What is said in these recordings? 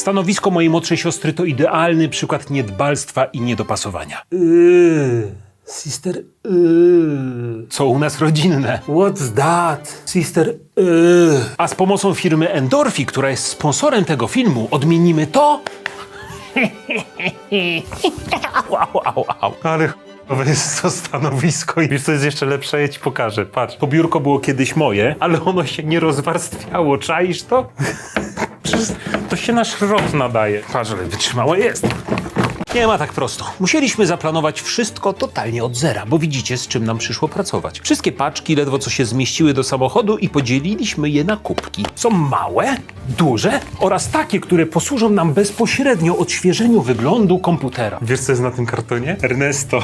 Stanowisko mojej młodszej siostry to idealny przykład niedbalstwa i niedopasowania. Yy, sister, yy. Co u nas rodzinne. What's that? Sister, yy. A z pomocą firmy Endorfi, która jest sponsorem tego filmu, odmienimy to. au, au, au. Ale to jest to stanowisko i wiesz co jest jeszcze lepsze? Ja ci pokażę, patrz. To biurko było kiedyś moje, ale ono się nie rozwarstwiało, czaisz to? To się na szrot nadaje. Patrz, ale wytrzymałe jest. Nie ma tak prosto. Musieliśmy zaplanować wszystko totalnie od zera, bo widzicie, z czym nam przyszło pracować. Wszystkie paczki ledwo co się zmieściły do samochodu i podzieliliśmy je na kubki. Są małe, duże oraz takie, które posłużą nam bezpośrednio odświeżeniu wyglądu komputera. Wiesz, co jest na tym kartonie? Ernesto.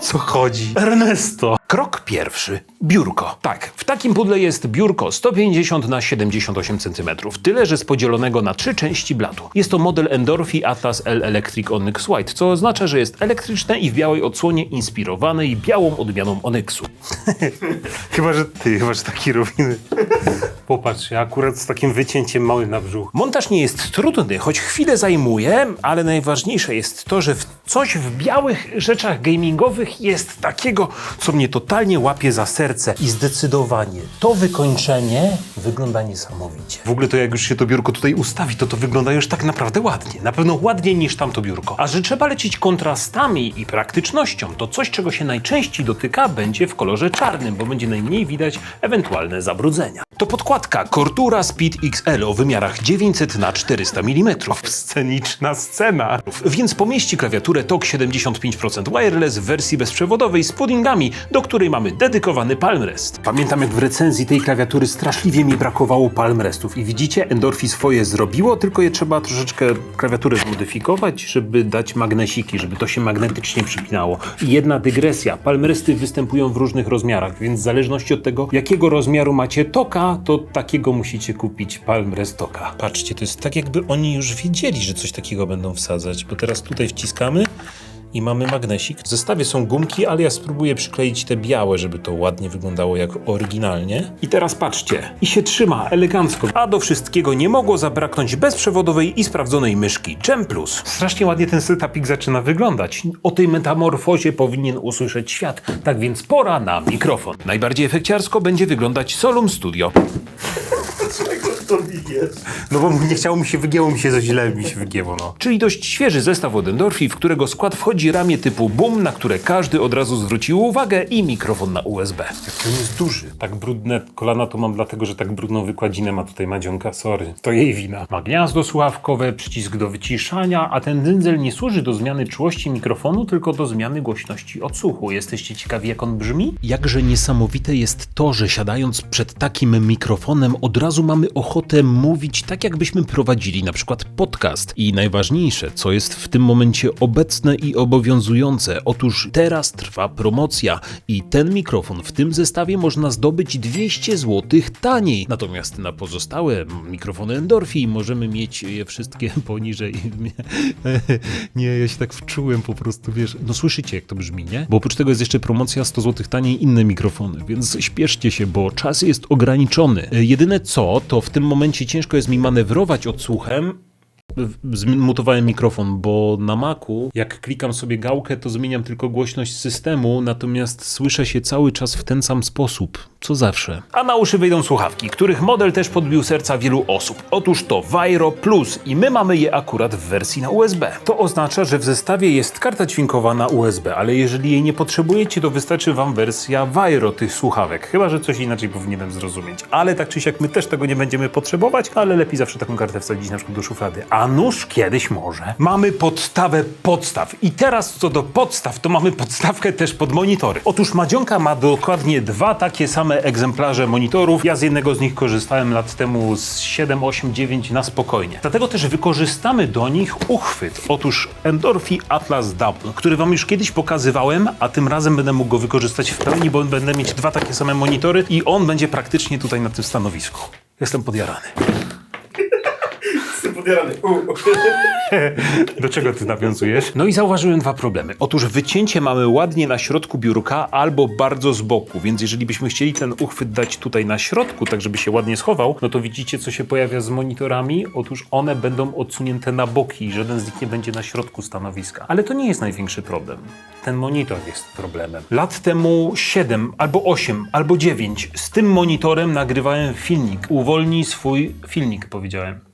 Co chodzi? Ernesto. Krok pierwszy. Biurko. Tak, w takim pudle jest biurko 150 na 78 cm, tyle że z podzielonego na trzy części blatu. Jest to model Endorphi Atlas L Electric Onyx White, co oznacza, że jest elektryczne i w białej odsłonie inspirowanej białą odmianą Onyxu. chyba, że ty, chyba, że taki robimy. Popatrz, ja akurat z takim wycięciem małym na brzuch. Montaż nie jest trudny, choć chwilę zajmuje, ale najważniejsze jest to, że w coś w białych rzeczach gamingowych jest takiego, co mnie totalnie łapie za serce. I zdecydowanie to wykończenie wygląda niesamowicie. W ogóle to jak już się to biurko tutaj ustawi, to to wygląda już tak naprawdę ładnie. Na pewno ładniej niż tamto biurko. A że trzeba lecieć kontrastami i praktycznością, to coś, czego się najczęściej dotyka, będzie w kolorze czarnym, bo będzie najmniej widać ewentualne zabrudzenia. To podkładka Cortura Speed XL o wymiarach 900 na 400 mm. Sceniczna scena. Więc pomieści klawiaturę TOG 75% wireless w wersji bezprzewodowej z puddingami, do której mamy dedykowany palmrest. Pamiętam jak w recenzji tej klawiatury straszliwie mi brakowało palmrestów i widzicie, Endorfi swoje zrobiło, tylko je trzeba troszeczkę klawiaturę zmodyfikować, żeby dać magnesiki, żeby to się magnetycznie przypinało. I jedna dygresja, palmresty występują w różnych rozmiarach, więc w zależności od tego, jakiego rozmiaru macie toka, to takiego musicie kupić palmrest toka. Patrzcie, to jest tak jakby oni już wiedzieli, że coś takiego będą wsadzać, bo teraz tutaj wciskamy i mamy magnesik. W zestawie są gumki, ale ja spróbuję przykleić te białe, żeby to ładnie wyglądało jak oryginalnie. I teraz patrzcie, i się trzyma elegancko. A do wszystkiego nie mogło zabraknąć bezprzewodowej i sprawdzonej myszki Gem Plus. Strasznie ładnie ten setupik zaczyna wyglądać. O tej metamorfozie powinien usłyszeć świat. Tak więc pora na mikrofon. Najbardziej efekciarsko będzie wyglądać Solum Studio. No bo nie chciało mi się, wygięło mi się za źle, mi się wygięło, no. Czyli dość świeży zestaw od Endorfi, w którego skład wchodzi ramię typu boom, na które każdy od razu zwrócił uwagę i mikrofon na USB. Jaki on jest duży. Tak brudne kolana to mam dlatego, że tak brudną wykładzinę ma tutaj Madzionka, sorry. To jej wina. Ma gniazdo słuchawkowe, przycisk do wyciszania, a ten dzyndzel nie służy do zmiany czułości mikrofonu, tylko do zmiany głośności odsłuchu. Jesteście ciekawi, jak on brzmi? Jakże niesamowite jest to, że siadając przed takim mikrofonem od razu mamy ochotę mówić tak, jakbyśmy prowadzili na przykład podcast. I najważniejsze, co jest w tym momencie obecne i obowiązujące, otóż teraz trwa promocja i ten mikrofon w tym zestawie można zdobyć 200 zł taniej. Natomiast na pozostałe mikrofony Endorfi możemy mieć je wszystkie poniżej. Nie, ja się tak wczułem po prostu, wiesz. No słyszycie, jak to brzmi, nie? Bo oprócz tego jest jeszcze promocja 100 zł taniej inne mikrofony, więc śpieszcie się, bo czas jest ograniczony. Jedyne co, to w tym momencie ciężko jest mi manewrować odsłuchem. Zmutowałem mikrofon, bo na Macu, jak klikam sobie gałkę, to zmieniam tylko głośność systemu, natomiast słyszę się cały czas w ten sam sposób, co zawsze. A na uszy wyjdą słuchawki, których model też podbił serca wielu osób. Otóż to Viro Plus i my mamy je akurat w wersji na USB. To oznacza, że w zestawie jest karta dźwiękowa na USB, ale jeżeli jej nie potrzebujecie, to wystarczy wam wersja Viro tych słuchawek. Chyba, że coś inaczej powinienem zrozumieć. Ale tak czy siak my też tego nie będziemy potrzebować, ale lepiej zawsze taką kartę wsadzić na przykład do szuflady. A nuż kiedyś może. Mamy podstawę podstaw. I teraz co do podstaw, to mamy podstawkę też pod monitory. Otóż Madzionka ma dokładnie dwa takie same egzemplarze monitorów. Ja z jednego z nich korzystałem lat temu z 7, 8, 9 na spokojnie. Dlatego też wykorzystamy do nich uchwyt. Otóż Endorfi Atlas Double, który wam już kiedyś pokazywałem, a tym razem będę mógł go wykorzystać w pełni, bo będę mieć dwa takie same monitory i on będzie praktycznie tutaj na tym stanowisku. Jestem podjarany. Podjarany. U. Do czego ty nawiązujesz? No i zauważyłem dwa problemy. Otóż wycięcie mamy ładnie na środku biurka albo bardzo z boku, więc jeżeli byśmy chcieli ten uchwyt dać tutaj na środku, tak żeby się ładnie schował, no to widzicie, co się pojawia z monitorami? Otóż one będą odsunięte na boki i żaden z nich nie będzie na środku stanowiska. Ale to nie jest największy problem. Ten monitor jest problemem. Lat temu 7, albo 8, albo 9 z tym monitorem nagrywałem filmik. Uwolnij swój filmik, powiedziałem.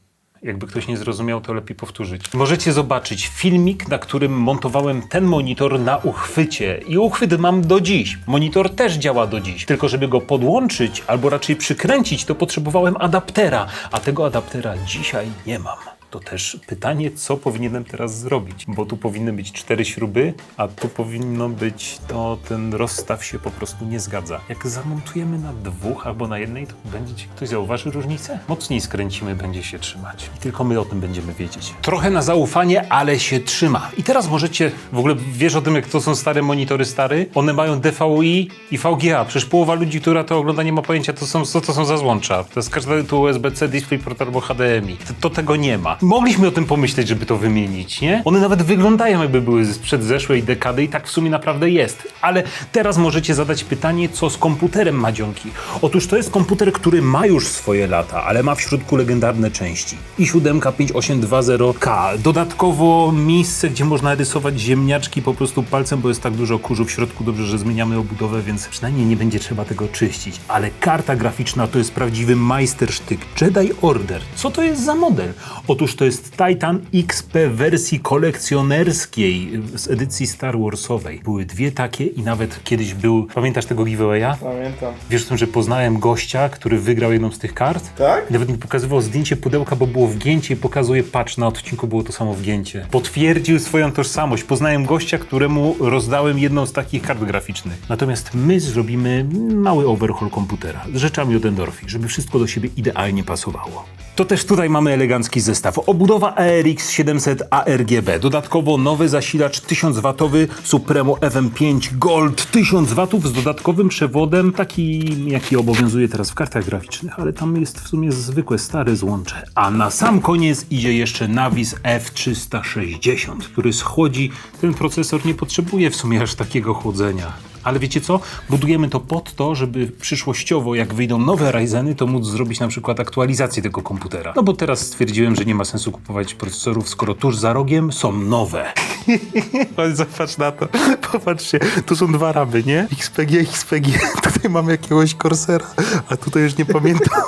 Jakby ktoś nie zrozumiał, to lepiej powtórzyć. Możecie zobaczyć filmik, na którym montowałem ten monitor na uchwycie. I uchwyt mam do dziś. Monitor też działa do dziś. Tylko żeby go podłączyć, albo raczej przykręcić, to potrzebowałem adaptera. A tego adaptera dzisiaj nie mam. To też pytanie, co powinienem teraz zrobić, bo tu powinny być cztery śruby, a tu powinno być, to ten rozstaw się po prostu nie zgadza. Jak zamontujemy na dwóch albo na jednej, to będzie ktoś zauważy różnicę? Mocniej skręcimy, będzie się trzymać. I tylko my o tym będziemy wiedzieć. Trochę na zaufanie, ale się trzyma. I teraz możecie, w ogóle wiesz o tym, jak to są stare monitory stary? One mają DVI i VGA. Przecież połowa ludzi, która to ogląda, nie ma pojęcia, to są, co to są za złącza. To jest każdy tu USB-C, DisplayPort albo HDMI. To, to tego nie ma. Mogliśmy o tym pomyśleć, żeby to wymienić, nie? One nawet wyglądają jakby były sprzed zeszłej dekady i tak w sumie naprawdę jest. Ale teraz możecie zadać pytanie, co z komputerem Madzionki? Otóż to jest komputer, który ma już swoje lata, ale ma w środku legendarne części. i 7 5820K. Dodatkowo miejsce, gdzie można rysować ziemniaczki po prostu palcem, bo jest tak dużo kurzu w środku. Dobrze, że zmieniamy obudowę, więc przynajmniej nie będzie trzeba tego czyścić. Ale karta graficzna to jest prawdziwy majstersztyk. Jedi Order. Co to jest za model? Otóż to jest Titan XP wersji kolekcjonerskiej z edycji Star Warsowej. Były dwie takie i nawet kiedyś był... Pamiętasz tego giveawaya? Pamiętam. Wiesz o tym, że poznałem gościa, który wygrał jedną z tych kart? Tak? I Nawet mi pokazywał zdjęcie pudełka, bo było wgięcie i pokazuje, patrz, na odcinku było to samo wgięcie. Potwierdził swoją tożsamość. Poznałem gościa, któremu rozdałem jedną z takich kart graficznych. Natomiast my zrobimy mały overhaul komputera z rzeczami od Endorfi, żeby wszystko do siebie idealnie pasowało. To też tutaj mamy elegancki zestaw. Obudowa ARX 700 ARGB. Dodatkowo nowy zasilacz 1000W Supremo FM5 Gold 1000 W z dodatkowym przewodem, taki jaki obowiązuje teraz w kartach graficznych, ale tam jest w sumie zwykłe stare złącze. A na sam koniec idzie jeszcze Navis F360, który schłodzi. Ten procesor nie potrzebuje w sumie aż takiego chłodzenia. Ale wiecie co? Budujemy to pod to, żeby przyszłościowo, jak wyjdą nowe Ryzeny, to móc zrobić na przykład aktualizację tego komputera. No bo teraz stwierdziłem, że nie ma sensu kupować procesorów, skoro tuż za rogiem są nowe. Zobacz na to. Popatrzcie, tu są dwa ramy, nie? XPG, XPG. Tutaj mam jakiegoś Corsera, a tutaj już nie pamiętam.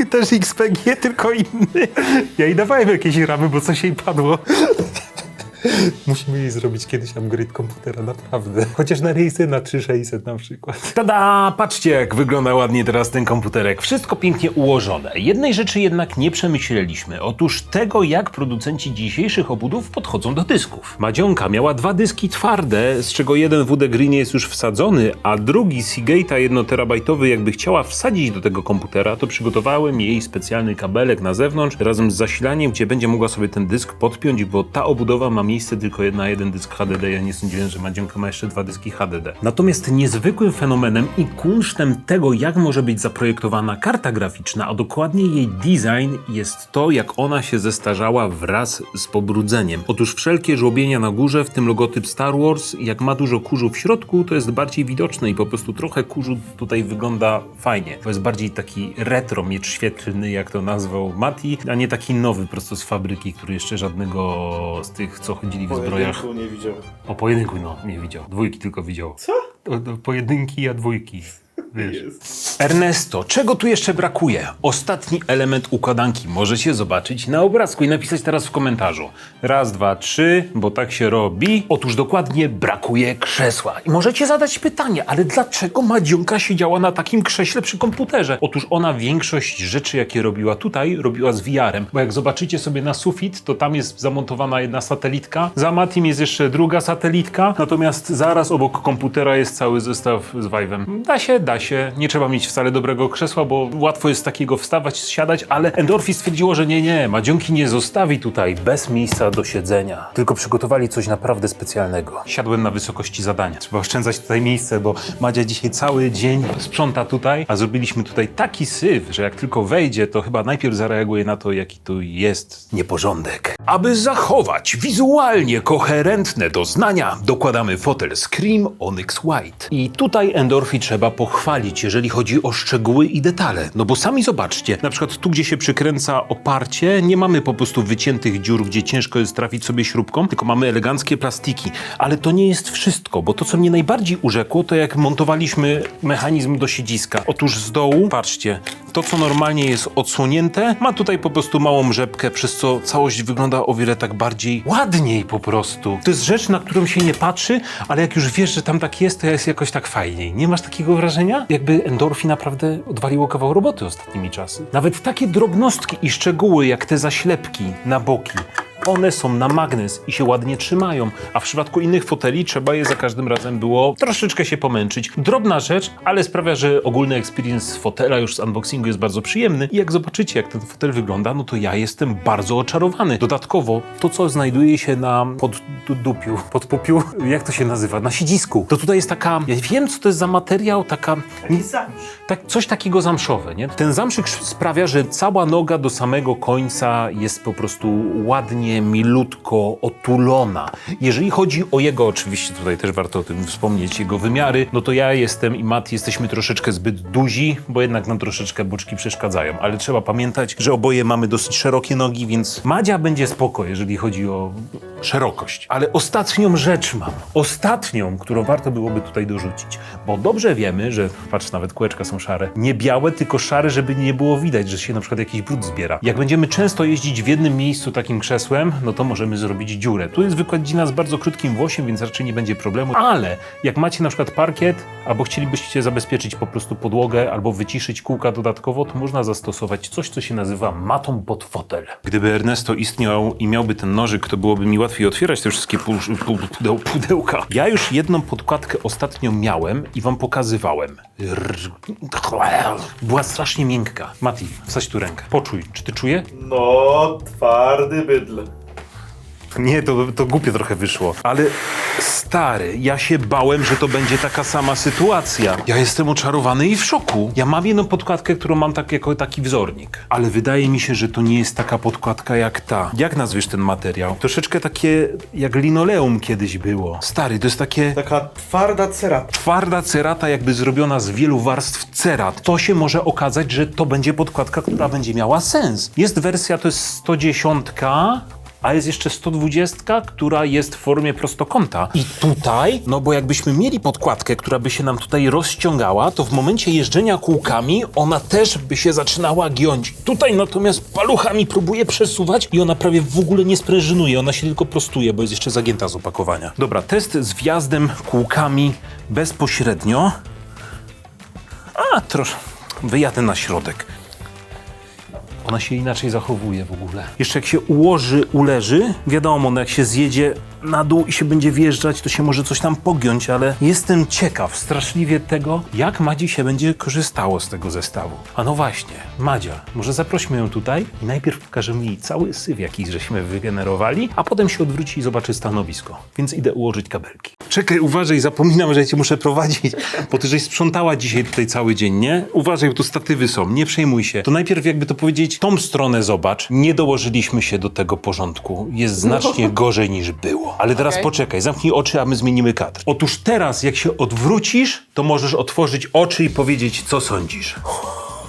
I też XPG, tylko inny. Ja jej dawałem jakieś ramy, bo coś jej padło. Musimy jej zrobić kiedyś upgrade komputera, naprawdę. Chociaż na Ryzen na 3600 na przykład. Tada! Patrzcie, jak wygląda ładnie teraz ten komputerek. Wszystko pięknie ułożone. Jednej rzeczy jednak nie przemyśleliśmy. Otóż tego, jak producenci dzisiejszych obudów podchodzą do dysków. Madzionka miała dwa dyski twarde, z czego jeden WD Green jest już wsadzony, a drugi Seagate'a 1 terabajtowy jakby chciała wsadzić do tego komputera, to przygotowałem jej specjalny kabelek na zewnątrz razem z zasilaniem, gdzie będzie mogła sobie ten dysk podpiąć, bo ta obudowa ma miejsce tylko na jeden dysk HDD. Ja nie sądziłem, że Madzionka ma jeszcze dwa dyski HDD. Natomiast niezwykłym fenomenem i kunsztem tego, jak może być zaprojektowana karta graficzna, a dokładnie jej design, jest to, jak ona się zestarzała wraz z pobrudzeniem. Otóż wszelkie żłobienia na górze, w tym logotyp Star Wars, jak ma dużo kurzu w środku, to jest bardziej widoczne i po prostu trochę kurzu tutaj wygląda fajnie. To jest bardziej taki retro miecz świetlny, jak to nazwał Mati, a nie taki nowy prosto z fabryki, który jeszcze żadnego z tych, co chodzili w zbrojach. Pojedynku nie widział. O pojedynku no, nie widział. Dwójki tylko widział. Co? O, pojedynki, a dwójki. Wiesz. Ernesto, czego tu jeszcze brakuje? Ostatni element układanki możecie zobaczyć na obrazku i napisać teraz w komentarzu. Raz, dwa, trzy, bo tak się robi. Otóż dokładnie brakuje krzesła. I możecie zadać pytanie, ale dlaczego Madzionka siedziała na takim krześle przy komputerze? Otóż ona większość rzeczy, jakie robiła tutaj, robiła z VR-em. Bo jak zobaczycie sobie na sufit, to tam jest zamontowana jedna satelitka. Za Matim jest jeszcze druga satelitka. Natomiast zaraz obok komputera jest cały zestaw z Vive'em. Da się, da tarasie. Nie trzeba mieć wcale dobrego krzesła, bo łatwo jest z takiego wstawać, siadać, ale Endorfi stwierdziło, że nie, nie, Madzionki nie zostawi tutaj bez miejsca do siedzenia. Tylko przygotowali coś naprawdę specjalnego. Siadłem na wysokości zadania. Trzeba oszczędzać tutaj miejsce, bo Madzia dzisiaj cały dzień sprząta tutaj, a zrobiliśmy tutaj taki syf, że jak tylko wejdzie, to chyba najpierw zareaguje na to, jaki tu jest nieporządek. Aby zachować wizualnie koherentne doznania, dokładamy fotel Scream Onyx White. I tutaj Endorfi trzeba pochwalić, jeżeli chodzi o szczegóły i detale. No bo sami zobaczcie, na przykład tu, gdzie się przykręca oparcie, nie mamy po prostu wyciętych dziur, gdzie ciężko jest trafić sobie śrubką, tylko mamy eleganckie plastiki. Ale to nie jest wszystko, bo to, co mnie najbardziej urzekło, to jak montowaliśmy mechanizm do siedziska. Otóż z dołu, patrzcie, to, co normalnie jest odsłonięte, ma tutaj po prostu małą rzepkę, przez co całość wygląda o wiele tak bardziej ładniej po prostu. To jest rzecz, na którą się nie patrzy, ale jak już wiesz, że tam tak jest, to jest jakoś tak fajniej. Nie masz takiego wrażenia? Jakby Endorfi naprawdę odwaliło kawał roboty ostatnimi czasy. Nawet takie drobnostki i szczegóły, jak te zaślepki na boki, one są na magnes i się ładnie trzymają, a w przypadku innych foteli trzeba je za każdym razem było troszeczkę się pomęczyć. Drobna rzecz, ale sprawia, że ogólny experience fotela już z unboxingu jest bardzo przyjemny i jak zobaczycie, jak ten fotel wygląda, no to ja jestem bardzo oczarowany. Dodatkowo to, co znajduje się na poddupiu, podpupiu, jak to się nazywa, na siedzisku, to tutaj jest taka, ja wiem, co to jest za materiał, taka... Nie, tak, coś takiego zamszowe, nie? Ten zamszyk sprawia, że cała noga do samego końca jest po prostu ładnie, milutko otulona. Jeżeli chodzi o jego, oczywiście tutaj też warto o tym wspomnieć, jego wymiary, no to ja jestem i Matt jesteśmy troszeczkę zbyt duzi, bo jednak nam troszeczkę boczki przeszkadzają, ale trzeba pamiętać, że oboje mamy dosyć szerokie nogi, więc Madzia będzie spoko, jeżeli chodzi o szerokość. Ale ostatnią rzecz mam, ostatnią, którą warto byłoby tutaj dorzucić, bo dobrze wiemy, że, patrz, nawet kółeczka są szare, nie białe, tylko szare, żeby nie było widać, że się na przykład jakiś brud zbiera. Jak będziemy często jeździć w jednym miejscu takim krzesłem, no to możemy zrobić dziurę. Tu jest wykładzina z bardzo krótkim włosiem, więc raczej nie będzie problemu, ale jak macie na przykład parkiet, albo chcielibyście zabezpieczyć po prostu podłogę, albo wyciszyć kółka dodatkowo, to można zastosować coś, co się nazywa matą pod fotel. Gdyby Ernesto istniał i miałby ten nożyk, to byłoby mi łatwiej otwierać te wszystkie pu- pu- pudeł, pudełka. Ja już jedną podkładkę ostatnio miałem i wam pokazywałem. Była strasznie miękka. Mati, wsadź tu rękę. Poczuj, czy ty czuje? No, twardy bydle. Nie, to, to głupie trochę wyszło. Ale stary, ja się bałem, że to będzie taka sama sytuacja. Ja jestem oczarowany i w szoku. Ja mam jedną podkładkę, którą mam tak jako taki wzornik. Ale wydaje mi się, że to nie jest taka podkładka jak ta. Jak nazwiesz ten materiał? Troszeczkę takie jak linoleum kiedyś było. Stary, to jest takie Taka twarda cera. twarda cerata jakby zrobiona z wielu warstw cerat. To się może okazać, że to będzie podkładka, która będzie miała sens. Jest wersja, to jest 110, a jest jeszcze 120, która jest w formie prostokąta. I tutaj, no bo jakbyśmy mieli podkładkę, która by się nam tutaj rozciągała, to w momencie jeżdżenia kółkami ona też by się zaczynała giąć. Tutaj natomiast paluchami próbuje przesuwać i ona prawie w ogóle nie sprężynuje, ona się tylko prostuje, bo jest jeszcze zagięta z opakowania. Dobra, test z wjazdem kółkami bezpośrednio. A, trosz... Wyjadę na środek. Ona się inaczej zachowuje w ogóle. Jeszcze jak się ułoży, uleży, wiadomo, no jak się zjedzie na dół i się będzie wjeżdżać, to się może coś tam pogiąć, ale jestem ciekaw straszliwie tego, jak Madzi się będzie korzystało z tego zestawu. A no właśnie, Madzia, może zaprośmy ją tutaj i najpierw pokażemy jej cały syf, jaki żeśmy wygenerowali, a potem się odwróci i zobaczy stanowisko. Więc idę ułożyć kabelki. Czekaj, uważaj, zapominam, że ja cię muszę prowadzić, bo ty żeś sprzątała dzisiaj tutaj cały dzień, nie? Uważaj, bo tu statywy są, nie przejmuj się. To najpierw jakby to powiedzieć, tą stronę zobacz. Nie dołożyliśmy się do tego porządku. Jest znacznie gorzej niż było. Ale teraz Okej. poczekaj, zamknij oczy, a my zmienimy kadr. Otóż teraz, jak się odwrócisz, to możesz otworzyć oczy i powiedzieć, co sądzisz.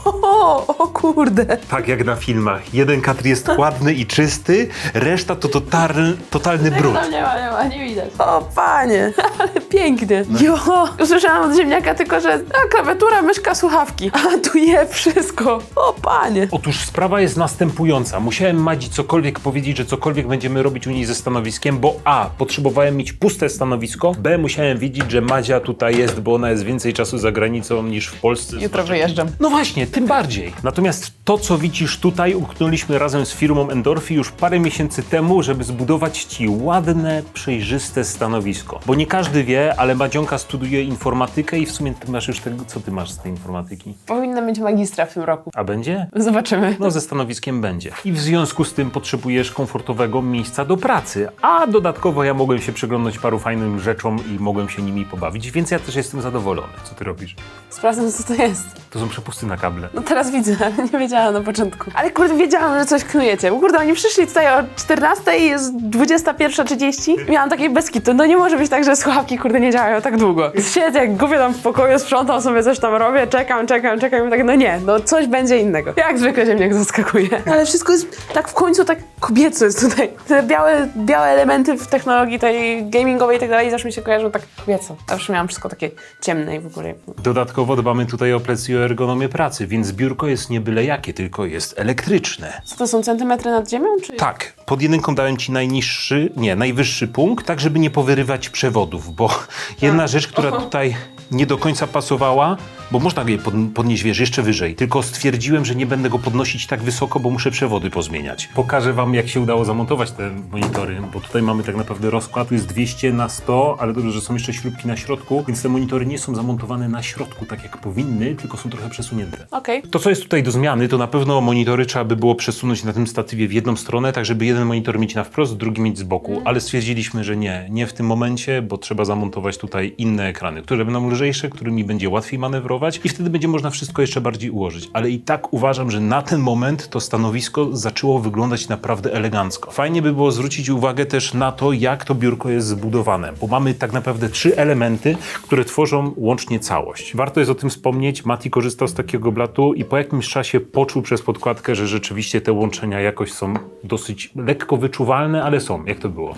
O, o kurde. Tak jak na filmach. Jeden kadr jest ładny i czysty, reszta to totalny, totalny brud. Tam nie ma, nie ma, nie widać. O panie, ale pięknie. Jo, usłyszałam od ziemniaka tylko, że a, klawiatura, myszka, słuchawki. A tu je wszystko. O panie. Otóż sprawa jest następująca. Musiałem Madzi cokolwiek powiedzieć, że cokolwiek będziemy robić u niej ze stanowiskiem, bo A. Potrzebowałem mieć puste stanowisko, B. Musiałem wiedzieć, że Madzia tutaj jest, bo ona jest więcej czasu za granicą niż w Polsce. Jutro wyjeżdżam. No właśnie, tym bardziej. Natomiast to, co widzisz tutaj, uknęliśmy razem z firmą Endorfi już parę miesięcy temu, żeby zbudować ci ładne, przejrzyste stanowisko. Bo nie każdy wie, ale Madzionka studiuje informatykę i w sumie ty masz już tego, co ty masz z tej informatyki? Powinna mieć magistra w tym roku. A będzie? Zobaczymy. No, ze stanowiskiem będzie. I w związku z tym potrzebujesz komfortowego miejsca do pracy. A dodatkowo ja mogłem się przyglądać paru fajnym rzeczom i mogłem się nimi pobawić, więc ja też jestem zadowolony. Co ty robisz? Sprawdzam, co to jest. To są przepusty na kable. No teraz widzę, ale nie wiedziałam na początku. Ale kurde, wiedziałam, że coś knujecie. Bo kurde, oni przyszli tutaj o 14 i jest 21.30. Miałam takie beskitu. No nie może być tak, że słuchawki kurde nie działają tak długo. Siedzę jak głupio tam w pokoju, sprzątam sobie coś tam robię, czekam, czekam, czekam i tak, no nie, no coś będzie innego. Jak zwykle ziemniak zaskakuje. Ale wszystko jest tak w końcu tak kobieco jest tutaj. Te białe, białe elementy w technologii tej gamingowej i tak dalej zawsze mi się kojarzą tak kobieco. Zawsze miałam wszystko takie ciemne i w ogóle. Dodatkowo dbamy tutaj o plecy i o ergonomię pracy, więc biurko jest nie byle jakie, tylko jest elektryczne. Co to są centymetry nad ziemią, czy... Tak, pod jedynką dałem ci najniższy, nie, najwyższy punkt, tak żeby nie powyrywać przewodów, bo jedna rzecz, która tutaj nie do końca pasowała, bo można je pod, podnieść, wiesz, jeszcze wyżej, tylko stwierdziłem, że nie będę go podnosić tak wysoko, bo muszę przewody pozmieniać. Pokażę wam, jak się udało zamontować te monitory, bo tutaj mamy tak naprawdę rozkład, tu jest 200 na 100, ale dobrze, że są jeszcze śrubki na środku, więc te monitory nie są zamontowane na środku, tak jak powinny, tylko są trochę przesunięte. Okej. To, co jest tutaj do zmiany, to na pewno monitory trzeba by było przesunąć na tym statywie w jedną stronę, tak żeby jeden monitor mieć na wprost, drugi mieć z boku, ale stwierdziliśmy, że nie, nie w tym momencie, bo trzeba zamontować tutaj inne ekrany, które będą lżejsze, którymi będzie łatwiej manewrować i wtedy będzie można wszystko jeszcze bardziej ułożyć. Ale i tak uważam, że na ten moment to stanowisko zaczęło wyglądać naprawdę elegancko. Fajnie by było zwrócić uwagę też na to, jak to biurko jest zbudowane, bo mamy tak naprawdę trzy elementy, które tworzą łącznie całość. Warto jest o tym wspomnieć, Mati korzystał z takiego blatu i po jakimś czasie poczuł przez podkładkę, że rzeczywiście te łączenia jakoś są dosyć lekko wyczuwalne, ale są. Jak to było?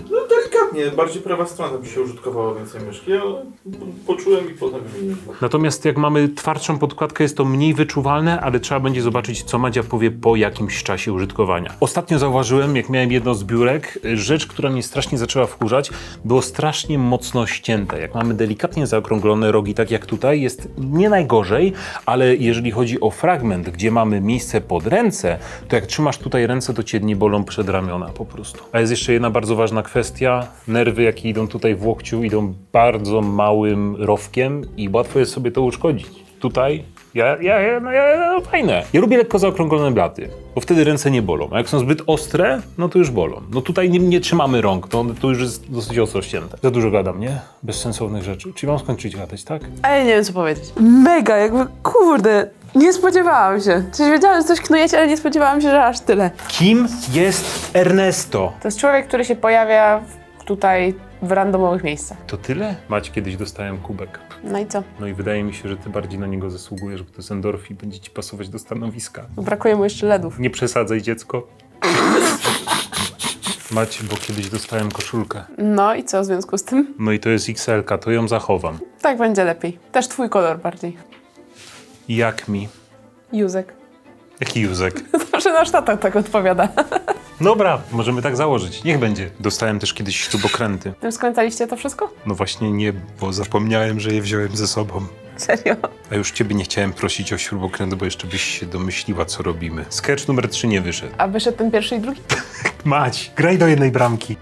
Delikatnie, bardziej prawa strona by się użytkowała więcej myszki, ale poczułem i potem. Natomiast jak mamy twardszą podkładkę, jest to mniej wyczuwalne, ale trzeba będzie zobaczyć, co Madzia powie po jakimś czasie użytkowania. Ostatnio zauważyłem, jak miałem jedno z biurek, rzecz, która mnie strasznie zaczęła wkurzać, było strasznie mocno ścięte. Jak mamy delikatnie zaokrąglone rogi, tak jak tutaj, jest nie najgorzej, ale jeżeli chodzi o fragment, gdzie mamy miejsce pod ręce, to jak trzymasz tutaj ręce, to cię nie bolą przed ramiona po prostu. A jest jeszcze jedna bardzo ważna kwestia. Nerwy, jakie idą tutaj w łokciu, idą bardzo małym rowkiem i łatwo jest sobie to uszkodzić. Tutaj ja, ja, ja, no, ja, no fajne. Ja lubię lekko zaokrąglone blaty, bo wtedy ręce nie bolą. A jak są zbyt ostre, no to już bolą. No tutaj nie, nie trzymamy rąk, to, to już jest dosyć ostro ścięte. Za dużo gadam, nie? Bez sensownych rzeczy. Czyli mam skończyć gadać, tak? A ja nie wiem, co powiedzieć. Mega, jakby, kurde, nie spodziewałam się. Coś wiedziałam, że coś knujecie, ale nie spodziewałam się, że aż tyle. Kim jest Ernesto? To jest człowiek, który się pojawia w- tutaj w randomowych miejscach. To tyle? Mać, kiedyś dostałem kubek. No i co? No i wydaje mi się, że ty bardziej na niego zasługujesz, bo to jest i będzie ci pasować do stanowiska. Brakuje mu jeszcze ledów. Nie przesadzaj, dziecko. Macie, bo kiedyś dostałem koszulkę. No i co w związku z tym? No i to jest XL, to ją zachowam. Tak będzie lepiej. Też twój kolor bardziej. Jak mi? Józek. Jaki Józek? Zawsze nasz tata tak odpowiada. Dobra, możemy tak założyć. Niech będzie. Dostałem też kiedyś śrubokręty. Tym skręcaliście to wszystko? No właśnie nie, bo zapomniałem, że je wziąłem ze sobą. Serio? A już ciebie nie chciałem prosić o śrubokręt, bo jeszcze byś się domyśliła, co robimy. Sketch numer 3 nie wyszedł. A wyszedł ten pierwszy i drugi? Mać, graj do jednej bramki.